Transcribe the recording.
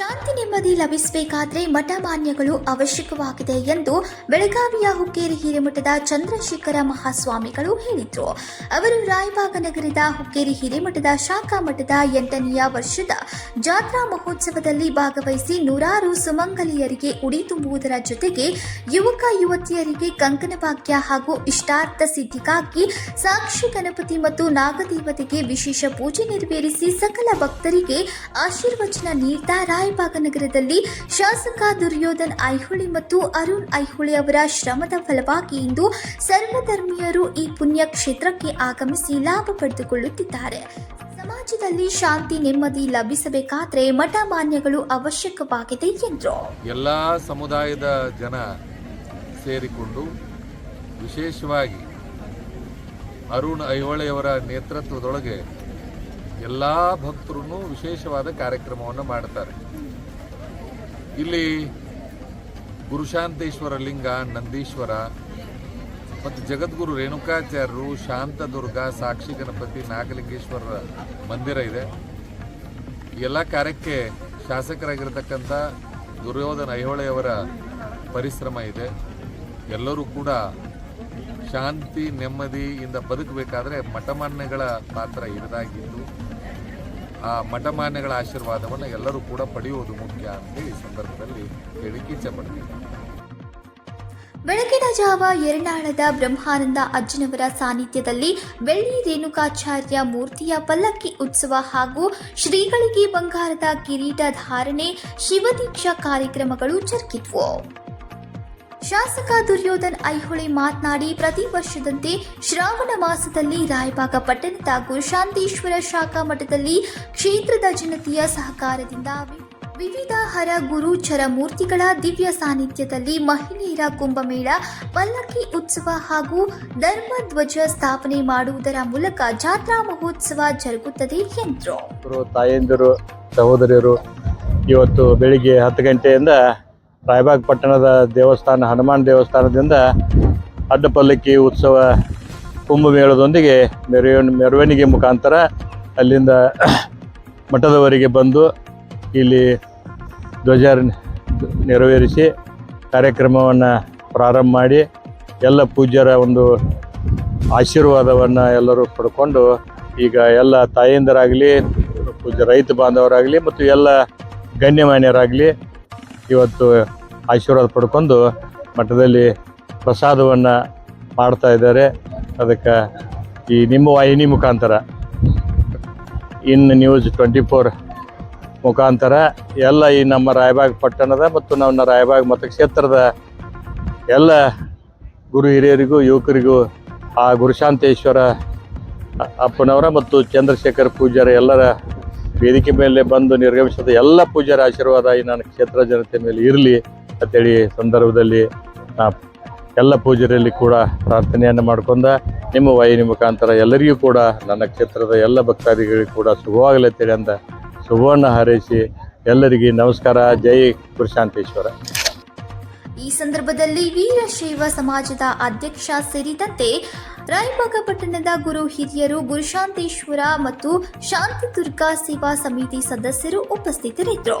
ನೆಮ್ಮದಿ ಲಭಿಸಬೇಕಾದ್ರೆ ಮಠ ಮಾನ್ಯಗಳು ಅವಶ್ಯಕವಾಗಿದೆ ಎಂದು ಬೆಳಗಾವಿಯ ಹುಕ್ಕೇರಿ ಹಿರೇಮಠದ ಚಂದ್ರಶೇಖರ ಮಹಾಸ್ವಾಮಿಗಳು ಹೇಳಿದರು. ಅವರು ರಾಯಬಾಗ ನಗರದ ಹುಕ್ಕೇರಿ ಹಿರೇಮಠದ ಶಾಖಾ ಮಠದ ಎಂಟನೆಯ ವರ್ಷದ ಜಾತ್ರಾ ಮಹೋತ್ಸವದಲ್ಲಿ ಭಾಗವಹಿಸಿ ನೂರಾರು ಸುಮಂಗಲಿಯರಿಗೆ ಉಡಿ ತುಂಬುವುದರ ಜೊತೆಗೆ ಯುವಕ ಯುವತಿಯರಿಗೆ ಕಂಕಣ ಹಾಗೂ ಇಷ್ಟಾರ್ಥ ಸಿದ್ಧಿಗಾಗಿ ಸಾಕ್ಷಿ ಗಣಪತಿ ಮತ್ತು ನಾಗದೇವತೆಗೆ ವಿಶೇಷ ಪೂಜೆ ನೆರವೇರಿಸಿ ಸಕಲ ಭಕ್ತರಿಗೆ ಆಶೀರ್ವಚನ ನೀಡ್ತಾ ರಾಯಬಾಗ ನಗರದಲ್ಲಿ ಶಾಸಕ ದುರ್ಯೋಧನ್ ಐಹೊಳಿ ಮತ್ತು ಅರುಣ್ ಐಹೊಳಿ ಅವರ ಶ್ರಮದ ಫಲವಾಗಿ ಇಂದು ಸರ್ವಧರ್ಮೀಯರು ಈ ಪುಣ್ಯ ಕ್ಷೇತ್ರಕ್ಕೆ ಆಗಮಿಸಿ ಲಾಭ ಪಡೆದುಕೊಳ್ಳುತ್ತಿದ್ದಾರೆ. ಸಮಾಜದಲ್ಲಿ ಶಾಂತಿ, ನೆಮ್ಮದಿ ಲಭಿಸಬೇಕಾದ್ರೆ ಮಠ ಮಾನ್ಯಗಳು ಅವಶ್ಯಕವಾಗಿದೆ ಎಂದರು ಎಲ್ಲ ಸಮುದಾಯದ ಜನ ಸೇರಿಕೊಂಡು ವಿಶೇಷವಾಗಿ ಅರುಣ್ ಐಹೊಳೆಯವರ ನೇತೃತ್ವದೊಳಗೆ ಎಲ್ಲ ಭಕ್ತರು ವಿಶೇಷವಾದ ಕಾರ್ಯಕ್ರಮವನ್ನು ಮಾಡ್ತಾರೆ. ಇಲ್ಲಿ ಗುರುಶಾಂತೇಶ್ವರ ಲಿಂಗ, ನಂದೀಶ್ವರ ಮತ್ತು ಜಗದ್ಗುರು ರೇಣುಕಾಚಾರ್ಯರು ಶಾಂತದುರ್ಗ, ಸಾಕ್ಷಿ ಗಣಪತಿ ನಾಗಲಿಂಗೇಶ್ವರರ ಮಂದಿರ ಇದೆ. ಎಲ್ಲ ಕಾರ್ಯಕ್ಕೆ ಶಾಸಕರಾಗಿರ್ತಕ್ಕಂಥ ದುರ್ಯೋಧನ ಐಹೊಳೆಯವರ ಪರಿಶ್ರಮ ಇದೆ. ಎಲ್ಲರೂ ಕೂಡ ಶಾಂತಿ ನೆಮ್ಮದಿಯಿಂದ ಬದುಕಬೇಕಾದ್ರೆ ಮಠಮಾನ್ಯಗಳ ಪಾತ್ರ ಇರದಾಗಿದ್ದು ಆ ಮಠಮಾನ್ಯಗಳ ಆಶೀರ್ವಾದವನ್ನು ಎಲ್ಲರೂ ಕೂಡ ಪಡೆಯುವುದು ಮುಖ್ಯ ಅಂತ ಈ ಸಂದರ್ಭದಲ್ಲಿ ಹೇಳಿಕೆ ಇಚ್ಛಪಡ್ತೀನಿ. ಬೆಳಗಿನ ಜಾವ ಎರನಾಳದ ಬ್ರಹ್ಮಾನಂದ ಅಜ್ಜನವರ ಸಾನ್ನಿಧ್ಯದಲ್ಲಿ ಬೆಳ್ಳಿ ರೇಣುಕಾಚಾರ್ಯ ಮೂರ್ತಿಯ ಪಲ್ಲಕ್ಕಿ ಉತ್ಸವ ಹಾಗೂ ಶ್ರೀಗಳಿಗೆ ಬಂಗಾರದ ಕಿರೀಟ ಧಾರಣೆ ಶಿವದೀಕ್ಷಾ ಕಾರ್ಯಕ್ರಮಗಳು ಜರುಗಿದ್ವು. ಶಾಸಕ ದುರ್ಯೋಧನ್ ಐಹೊಳೆ ಮಾತನಾಡಿ, ಪ್ರತಿ ವರ್ಷದಂತೆ ಶ್ರಾವಣ ಮಾಸದಲ್ಲಿ ರಾಯಬಾಗ ಪಟ್ಟಣದ ಗುರುಶಾಂತೇಶ್ವರ ಶಾಖಾ ಮಠದಲ್ಲಿ ಕ್ಷೇತ್ರದ ಜನತೆಯ ಸಹಕಾರದಿಂದ ವಿವಿಧ ಹರ ಗುರು ಚರ ಮೂರ್ತಿಗಳ ದಿವ್ಯ ಸಾನ್ನಿಧ್ಯದಲ್ಲಿ ಮಹಿಳೆಯರ ಕುಂಭಮೇಳ, ಪಲ್ಲಕ್ಕಿ ಉತ್ಸವ ಹಾಗೂ ಧರ್ಮಧ್ವಜ ಸ್ಥಾಪನೆ ಮಾಡುವುದರ ಮೂಲಕ ಜಾತ್ರಾ ಮಹೋತ್ಸವ ಜರುಗುತ್ತದೆ ಎಂದರು. ತಾಯಂದಿರು, ಸಹೋದರಿಯರು, ಇವತ್ತು ಬೆಳಿಗ್ಗೆ ಹತ್ತು ಗಂಟೆಯಿಂದ ರಾಯಬಾಗ್ ಪಟ್ಟಣದ ದೇವಸ್ಥಾನ, ಹನುಮಾನ್ ದೇವಸ್ಥಾನದಿಂದ ಅಡ್ಡಪಲ್ಲಕ್ಕಿ ಉತ್ಸವ ಕುಂಭಮೇಳದೊಂದಿಗೆ ಮೆರವ ಮೆರವಣಿಗೆ ಮುಖಾಂತರ ಅಲ್ಲಿಂದ ಮಠದವರೆಗೆ ಬಂದು ಇಲ್ಲಿ ಧ್ವಜ ನೆರವೇರಿಸಿ ಕಾರ್ಯಕ್ರಮವನ್ನು ಪ್ರಾರಂಭ ಮಾಡಿ ಎಲ್ಲ ಪೂಜ್ಯರ ಒಂದು ಆಶೀರ್ವಾದವನ್ನು ಎಲ್ಲರೂ ಪಡ್ಕೊಂಡು ಈಗ ಎಲ್ಲ ತಾಯಂದಿರಾಗಲಿ, ಪೂಜ್ಯ ರೈತ ಬಾಂಧವರಾಗಲಿ ಮತ್ತು ಎಲ್ಲ ಗಣ್ಯಮಾನ್ಯರಾಗಲಿ ಇವತ್ತು ಆಶೀರ್ವಾದ ಪಡ್ಕೊಂಡು ಮಠದಲ್ಲಿ ಪ್ರಸಾದವನ್ನು ಮಾಡ್ತಾ ಇದ್ದಾರೆ. ಅದಕ್ಕೆ ಈ ನಿಮ್ಮ ವಾಹಿನಿ ಮುಖಾಂತರ, ಇನ್ ನ್ಯೂಸ್ ಟ್ವೆಂಟಿ ಫೋರ್ ಮುಖಾಂತರ ಎಲ್ಲ ಈ ನಮ್ಮ ರಾಯಬಾಗ್ ಪಟ್ಟಣದ ಮತ್ತು ನಮ್ಮ ರಾಯಬಾಗ್ ಮತಕ್ಷೇತ್ರದ ಎಲ್ಲ ಗುರು ಹಿರಿಯರಿಗೂ, ಯುವಕರಿಗೂ ಆ ಗುರುಶಾಂತೇಶ್ವರ ಅಪ್ಪನವರ ಮತ್ತು ಚಂದ್ರಶೇಖರ್ ಪೂಜಾರ ಎಲ್ಲರ ವೇದಿಕೆ ಮೇಲೆ ಬಂದು ನಿರ್ಗಮಿಸಿದ ಎಲ್ಲ ಪೂಜಾರ ಆಶೀರ್ವಾದ ಈ ನನ್ನ ಕ್ಷೇತ್ರ ಜನತೆ ಮೇಲೆ ಇರಲಿ. ಅಂತೇಳಿ ಸಂದರ್ಭದಲ್ಲಿ ಎಲ್ಲ ಪೂಜೆಯಲ್ಲಿ ಕೂಡ ಪ್ರಾರ್ಥನೆಯನ್ನು ಮಾಡ್ಕೊಂಡ ನಿಮ್ಮ ವಾಹಿನಿ ಮುಖಾಂತರ ಎಲ್ಲರಿಗೂ ಕೂಡ ನನ್ನ ಕ್ಷೇತ್ರದ ಎಲ್ಲ ಭಕ್ತಾದಿಗಳಿಗೂ ಕೂಡ ಶುಭವಾಗಲಿ ಅಂತೇಳಿ ಅಂದ, ಶುಭವನ್ನು ಹಾರೈಸಿ ಎಲ್ಲರಿಗೆ ನಮಸ್ಕಾರ. ಜೈ ಗುರುಶಾಂತೇಶ್ವರ ಈ ಸಂದರ್ಭದಲ್ಲಿ ವೀರಶೈವ ಸಮಾಜದ ಅಧ್ಯಕ್ಷ ಸೇರಿದಂತೆ ರಾಯಬಾಗ ಪಟ್ಟಣದ ಗುರು ಹಿರಿಯರು, ಗುರುಶಾಂತೇಶ್ವರ ಮತ್ತು ಶಾಂತಿದುರ್ಗ ಸೇವಾ ಸಮಿತಿ ಸದಸ್ಯರು ಉಪಸ್ಥಿತರಿದ್ದರು.